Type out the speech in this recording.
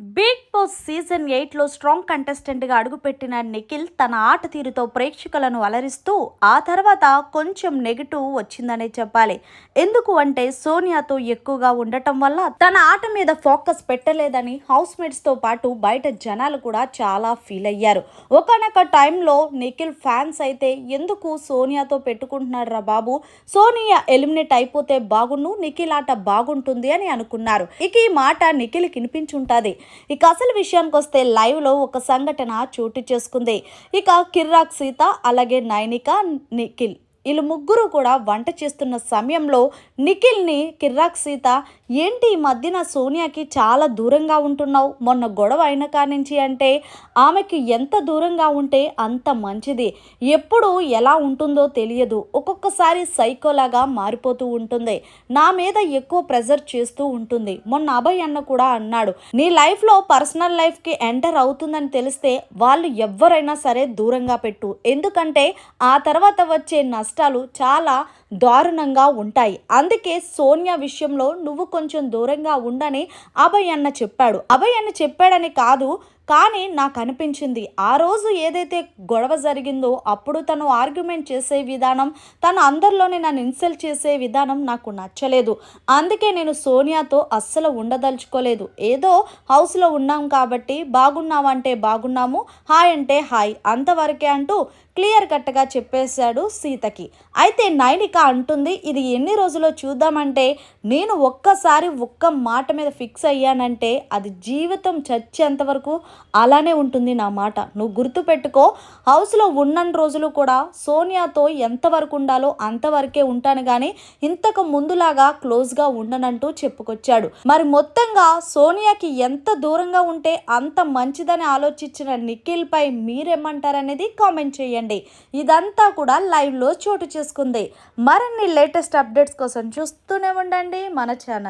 Bigg Boss season ఎయిట్లో strong కంటెస్టెంట్గా అడుగుపెట్టిన నిఖిల్ తన ఆట తీరుతో ప్రేక్షకులను అలరిస్తూ ఆ తర్వాత కొంచెం నెగిటివ్ వచ్చిందనే చెప్పాలి. ఎందుకు అంటే సోనియాతో ఎక్కువగా ఉండటం వల్ల తన ఆట మీద ఫోకస్ పెట్టలేదని హౌస్ మేట్స్తో పాటు బయట జనాలు కూడా చాలా ఫీల్ అయ్యారు. ఒకనొక టైంలో నిఖిల్ ఫ్యాన్స్ అయితే ఎందుకు సోనియాతో పెట్టుకుంటున్నాడు రా బాబు? సోనియా ఎలిమినేట్ అయిపోతే బాగుండు నిఖిల్ ఆట బాగుంటుంది అని అనుకున్నారు. ఇక ఈ మాట నిఖిల్ వినిపించుంటుంది. ఇక అసలు విషయానికి వస్తే లైవ్లో ఒక సంఘటన చోటు చేసుకుంది. ఇక కిర్రాక్ సీత అలాగే నైనిక నిఖిల్. వీళ్ళు ముగ్గురు కూడా వంట చేస్తున్న సమయంలో నిఖిల్ని కిర్రాక్ సీత ఏంటి ఈ మధ్యన సోనియాకి చాలా దూరంగా ఉంటున్నావు? మొన్న గొడవ అయిన కానించి అంటే ఆమెకి ఎంత దూరంగా ఉంటే అంత మంచిది. ఎప్పుడు ఎలా ఉంటుందో తెలియదు. ఒక్కొక్కసారి సైకోలాగా మారిపోతూ ఉంటుంది. నా మీద ఎక్కువ ప్రెజర్ చేస్తూ ఉంటుంది. మొన్న అభయ్ అన్న కూడా అన్నాడు నీ లైఫ్లో పర్సనల్ లైఫ్కి ఎంటర్ అవుతుందని తెలిస్తే వాళ్ళు ఎవరైనా సరే దూరంగా పెట్టు. ఎందుకంటే ఆ తర్వాత వచ్చే కష్టాలు చాలా దారుణంగా ఉంటాయి. అందుకే సోనియా విషయంలో నువ్వు కొంచెం దూరంగా ఉండని అభయ్ అన్న చెప్పాడు. అభయ్ అన్న చెప్పాడని కాదు కానీ నాకు అనిపించింది ఆ రోజు ఏదైతే గొడవ జరిగిందో అప్పుడు తను ఆర్గ్యుమెంట్ చేసే విధానం తను అందరిలోనే నన్ను ఇన్సల్ట్ చేసే విధానం నాకు నచ్చలేదు. అందుకే నేను సోనియాతో అస్సలు ఉండదలుచుకోలేదు. ఏదో హౌస్లో ఉన్నాం కాబట్టి బాగున్నామంటే బాగున్నాము హాయ్ అంటే హాయ్ అంతవరకే అంటూ క్లియర్ కట్గా చెప్పేశాడు సీతకి. అయితే నైనిక అంటుంది ఇది ఎన్ని రోజులో చూద్దామంటే నేను ఒక్కసారి ఒక్క మాట మీద ఫిక్స్ అయ్యానంటే అది జీవితం చచ్చేంత వరకు అలానే ఉంటుంది నా మాట. నువ్వు గుర్తుపెట్టుకో హౌస్లో ఉన్న రోజులు కూడా సోనియాతో ఎంతవరకు ఉండాలో అంతవరకే ఉంటాను కానీ ఇంతకు ముందులాగా క్లోజ్గా ఉండనంటూ చెప్పుకొచ్చాడు. మరి మొత్తంగా సోనియాకి ఎంత దూరంగా ఉంటే అంత మంచిదని ఆలోచించిన నిఖిల్పై మీరేమంటారనేది కామెంట్ చేయండి. ఇదంతా కూడా లైవ్లో చోటు చేసుకుంది. మరిన్ని లేటెస్ట్ అప్డేట్స్ కోసం చూస్తూనే ఉండండి మన ఛానల్.